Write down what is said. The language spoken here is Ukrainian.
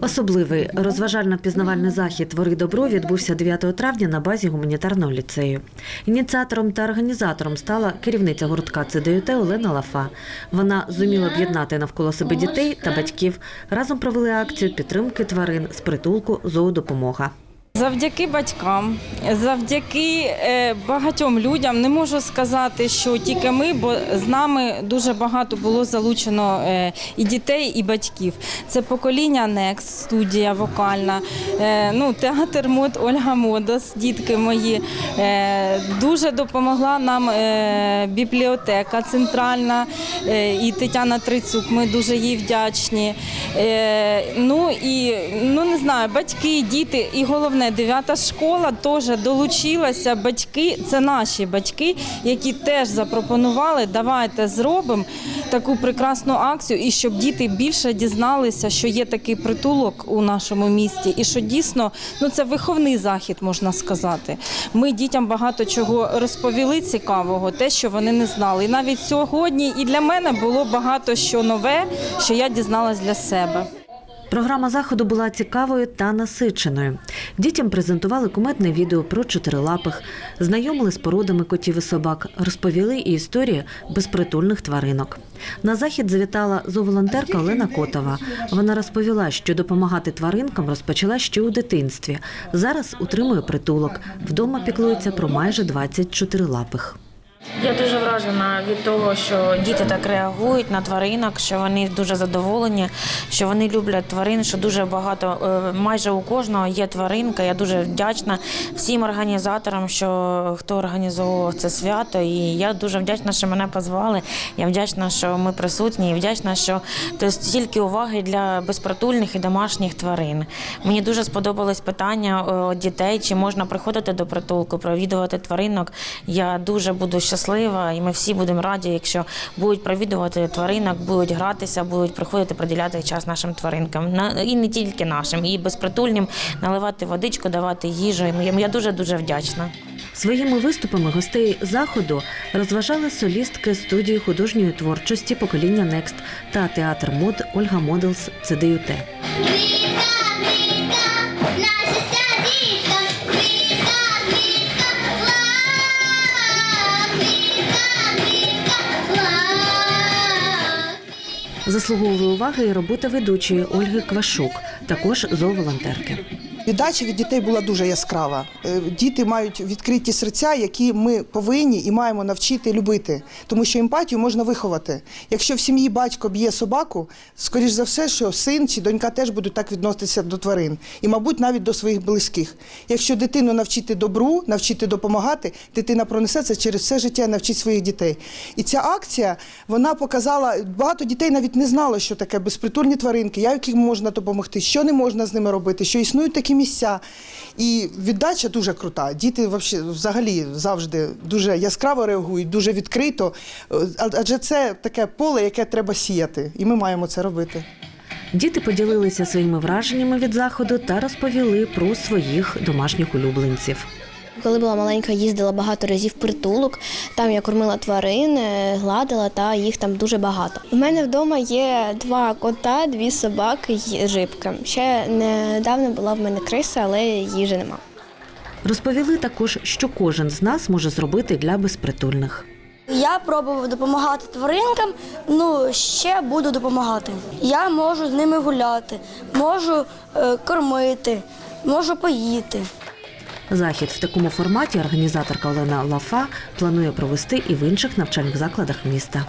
Особливий розважально-пізнавальний захід Твори добро відбувся 9 травня на базі гуманітарного ліцею. Ініціатором та організатором стала керівниця гуртка ЦДЮТ Олена Лафа. Вона зуміла об'єднати навколо себе дітей та батьків. Разом провели акцію підтримки тварин з притулку зоодопомога. Завдяки батькам, завдяки е, багатьом людям не можу сказати, що тільки ми, бо з нами дуже багато було залучено е, і дітей, і батьків. Це покоління Next, студія вокальна, е, ну, театр мод Ольга Модос, дітки мої. Дуже допомогла нам бібліотека центральна і Тетяна Трицюк. Ми дуже їй вдячні. Ну і ну не знаю, батьки, діти, і головне, дев'ята школа теж долучилася. Батьки, це наші батьки, які теж запропонували, давайте зробимо таку прекрасну акцію, і щоб діти більше дізналися, що є такий притулок у нашому місті, і що дійсно ну це виховний захід, можна сказати. Ми дітям багато чого розповіли цікавого, те, що вони не знали. І навіть сьогодні і для мене було багато що нове, що я дізналась для себе. Програма заходу була цікавою та насиченою. Дітям презентували кумедне відео про чотирилапих, знайомили з породами котів і собак, розповіли і історії безпритульних тваринок. На захід завітала зооволонтерка Олена Котова. Вона розповіла, що допомагати тваринкам розпочала ще у дитинстві. Зараз утримує притулок. Вдома піклується про майже 20 чотирилапих. Я дуже вражена від того, що діти так реагують на тваринок, що вони дуже задоволені, що вони люблять тварин, що дуже багато, е, майже у кожного є тваринка. Я дуже вдячна всім організаторам, що хто організовував це свято. І я дуже вдячна, що мене позвали. Я вдячна, що ми присутні, і вдячна, що стільки уваги для безпритульних і домашніх тварин. Мені дуже сподобалось питання е, дітей, чи можна приходити до притулку, провідувати тваринок. Я дуже буду щаслива, і ми всі будемо раді, якщо будуть провідувати тваринок, будуть гратися, будуть приходити приділяти час нашим тваринкам. І не тільки нашим, і безпритульним наливати водичку, давати їжу. Я дуже дуже вдячна. Своїми виступами гостей заходу розважали солістки студії художньої творчості покоління Next та театр мод Ольга Моделс ЦДЮТ. Віка, Заслуговує уваги і робота ведучої Ольги Квашук, також зооволонтерки. Віддача від дітей була дуже яскрава. Е, Діти мають відкриті серця, які ми повинні і маємо навчити любити, тому що емпатію можна виховати. Якщо в сім'ї батько б'є собаку, скоріш за все, що син чи донька теж будуть так відноситися до тварин, і, мабуть, навіть до своїх близьких. Якщо дитину навчити добру, навчити допомагати, дитина пронесе це через все життя, навчить своїх дітей. І ця акція вона показала, багато дітей навіть не знало, що таке безпритульні тваринки, як їм можна допомогти, що не можна з ними робити, що існують такі місця. І віддача дуже крута. Діти взагалі завжди дуже яскраво реагують, дуже відкрито. Е, Адже це таке поле, яке треба сіяти, і ми маємо це робити. Діти поділилися своїми враженнями від заходу та розповіли про своїх домашніх улюбленців. Коли була маленька, їздила багато разів в притулок. Там я кормила тварин, гладила та їх там дуже багато. У мене вдома є два кота, дві собаки й рибка. Ще недавно була в мене криса, але їжі нема. Розповіли також, що кожен з нас може зробити для безпритульних. Я пробував допомагати тваринкам, ну ще буду допомагати. Я можу з ними гуляти, можу е, кормити, можу поїти. Захід в такому форматі організаторка Олена Лафа планує провести і в інших навчальних закладах міста.